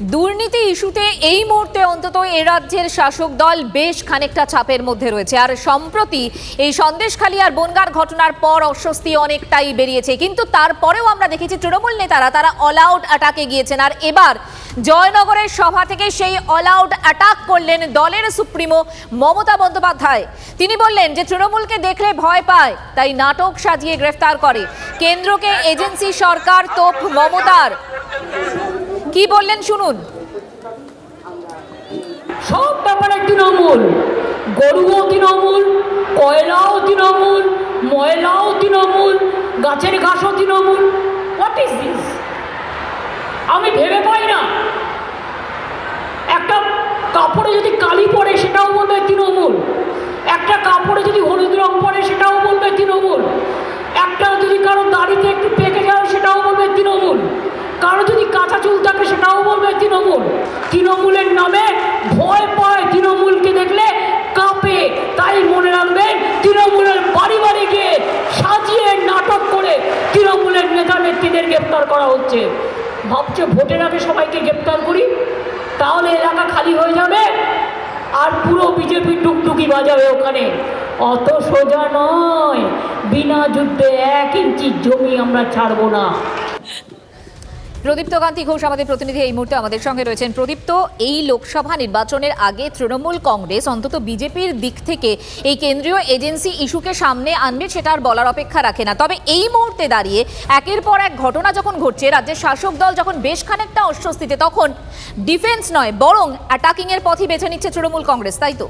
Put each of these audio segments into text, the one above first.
দুর্নীতি ইস্যুতে এই মুহূর্তে অন্তত এ রাজ্যের শাসক দল বেশ খানিকটা চাপের মধ্যে রয়েছে। আর সম্প্রতি এই সন্দেশখালী আর বনগার ঘটনার পর অস্বস্তি অনেকটাই বেরিয়েছে। কিন্তু তারপরেও আমরা দেখেছি তৃণমূল নেতারা তারা অল আউট অ্যাটাকে গিয়েছেন। আর এবার জয়নগরের সভা থেকে সেই অল আউট অ্যাটাক করলেন দলের সুপ্রিমো মমতা বন্দ্যোপাধ্যায়। তিনি বললেন যে তৃণমূলকে দেখলে ভয় পায় তাই নাটক সাজিয়ে গ্রেফতার করে। কেন্দ্রকে এজেন্সি সরকার তোপ মমতার। কি বললেন শুনুন। সব ব্যাপারে তৃণমূল গরুও তৃণমূল কয়লাও তৃণমূল ময়লাও তৃণমূল গাছের ঘাসও তৃণমূল হোয়াট ইজ দিস আমি ভেবে পাই না। একটা কাপড়ে যদি কালি পড়ে সেটাও বলবে তৃণমূল একটা কাপড়ে যদি হলুদ রং পড়ে সেটাও বলবে তৃণমূল চুল থাকে সেটাও বলবে তৃণমূল। তৃণমূলের নামে ভয় পায় তৃণমূলকে দেখলে, কাঁপে, তাই মনে রাখবেন তৃণমূলের বাড়ি বাড়ি গিয়ে সাজিয়ে নাটক করে তৃণমূলের নেতা নেত্রীদের গ্রেপ্তার করা হচ্ছে। ভাবছে ভোটের আগে সবাইকে গ্রেপ্তার করি, তাহলে এলাকা খালি হয়ে যাবে আর পুরো বিজেপি টুকটুকি বাজাবে ওখানে। অত সোজা নয়, বিনা যুদ্ধে এক ইঞ্চি জমি আমরা ছাড়বো না। প্রদীপ্ত কান্তি ঘোষ আমাদের প্রতিনিধি এই মুহূর্তে আমাদের সঙ্গে রয়েছেন। প্রদীপ্ত, এই লোকসভা নির্বাচনের আগে তৃণমূল কংগ্রেস অন্তত বিজেপির দিক থেকে এই কেন্দ্রীয় এজেন্সি ইস্যুকে সামনে আনবে সেটা আর বলার অপেক্ষা রাখে না। তবে এই মুহূর্তে দাঁড়িয়ে একের পর এক ঘটনা যখন ঘটছে, রাজ্যের শাসক দল যখন বেশ খানিকটা অস্বস্তিতে, তখন ডিফেন্স নয়, বরং অ্যাটাকিংয়ের পথই বেছে নিচ্ছে তৃণমূল কংগ্রেস, তাই তো?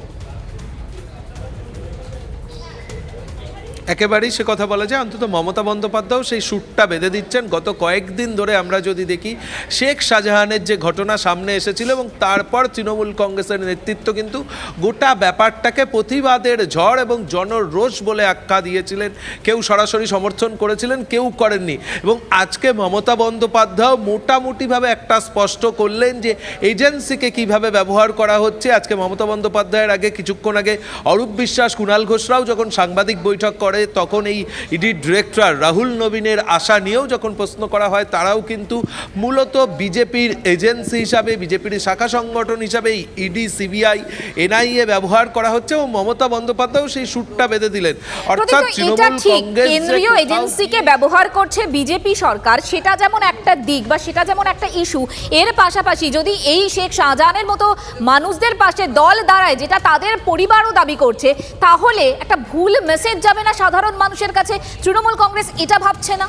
একেবারেই সে কথা বলা যায়। অন্তত মমতা বন্দ্যোপাধ্যায়ও সেই সুরটা বেঁধে দিচ্ছেন। গত কয়েকদিন ধরে আমরা যদি দেখি, শেখ শাহজাহানের যে ঘটনা সামনে এসেছিল এবং তারপর তৃণমূল কংগ্রেসের নেতৃত্ব কিন্তু গোটা ব্যাপারটাকে প্রতিবাদের ঝড় এবং জনরোষ বলে আখ্যা দিয়েছিলেন। কেউ সরাসরি সমর্থন করেছিলেন, কেউ করেননি। এবং আজকে মমতা বন্দ্যোপাধ্যায় মোটামুটিভাবে একটা স্পষ্ট করলেন যে, এজেন্সিকে কীভাবে ব্যবহার করা হচ্ছে। আজকে মমতা বন্দ্যোপাধ্যায়ের আগে কিছুক্ষণ আগে অরূপ বিশ্বাস, কুণাল ঘোষরাও যখন সাংবাদিক বৈঠক করে তখন এই ইডি ডিরেক্টর রাহুল নবীনের আশা নিয়েও যখন প্রশ্ন করা হয় তারাও কিন্তু মূলত বিজেপির এজেন্সি হিসাবে বিজেপির শাখা সংগঠন হিসাবে ইডি সিবিআই এনআইএ ব্যবহার করা হচ্ছে এবং মমতা বন্দ্যোপাধ্যায়ও সেই সুরটা বেঁধে দিলেন। অর্থাৎ তৃণমূল কংগ্রেস কেন্দ্রীয় এজেন্সিকে ব্যবহার করছে বিজেপি সরকার সেটা যেমন একটা দিক বা সেটা যেমন একটা ইস্যু এর পাশাপাশি যদি এই শেখ শাহজাহানের মতো মানুষদের পাশে দল দাঁড়ায় যেটা তাদের পরিবারও দাবি করছে তাহলে একটা ভুল মেসেজ যাবে না সাধারণ মানুষের কাছে তৃণমূল কংগ্রেস এটা ভাবছে না?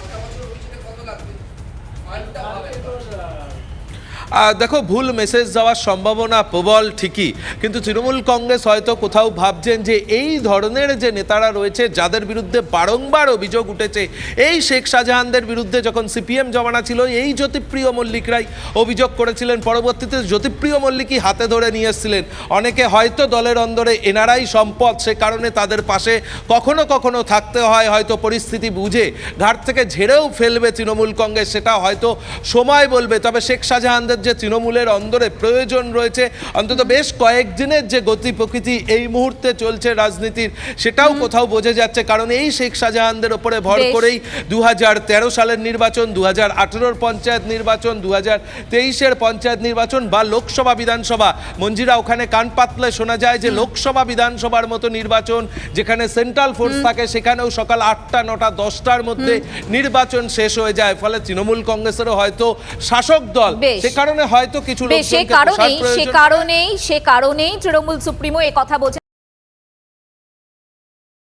দেখো, ভুল মেসেজ যাওয়ার সম্ভাবনা প্রবল ঠিকই, কিন্তু তৃণমূল কংগ্রেস হয়তো কোথাও ভাবছেন যে এই ধরনের যে নেতারা রয়েছে, যাদের বিরুদ্ধে বারংবার অভিযোগ উঠেছে, এই শেখ শাহজাহানদের বিরুদ্ধে যখন সিপিএম জমানা ছিল, এই জ্যোতিপ্রিয় মল্লিকরাই অভিযোগ করেছিলেন, পরবর্তীতে জ্যোতিপ্রিয় মল্লিকই হাতে ধরে নিয়ে এসেছিলেন। অনেকে হয়তো দলের অন্দরে এনারাই সম্পদ, সে কারণে তাদের পাশে কখনো কখনো থাকতে হয়, হয়তো পরিস্থিতি বুঝে, ঘাট থেকে ঝেড়েও ফেলবে তৃণমূল কংগ্রেস, সেটা হয়তো সময় বলবে। তবে শেখ শাহজাহানদের যে তৃণমূলের অন্দরে প্রয়োজন রয়েছে অন্তত বেশ কয়েকদিনের যে গতি প্রকৃতি এই মুহূর্তে চলছে রাজনীতির সেটাও কোথাও বোঝা যাচ্ছে। কারণ এই শেখ শাহজাহানদের ওপরে ভর করেই দু সালের নির্বাচন দু হাজার পঞ্চায়েত নির্বাচন দু হাজার তেইশের পঞ্চায়েত নির্বাচন বা লোকসভা বিধানসভা। মঞ্জিরা ওখানে কান পাতলে শোনা যায় যে লোকসভা বিধানসভার মতো নির্বাচন যেখানে সেন্ট্রাল ফোর্স থাকে সেখানেও সকাল আটটা নটা দশটার মধ্যে নির্বাচন শেষ হয়ে যায়। ফলে তৃণমূল কংগ্রেসেরও হয়তো শাসক দল। সে কারণে হয়তো কিছু সে কারণেই সে কারণেই সে কারণেই তৃণমূল সুপ্রিমো এ কথা বলছেন।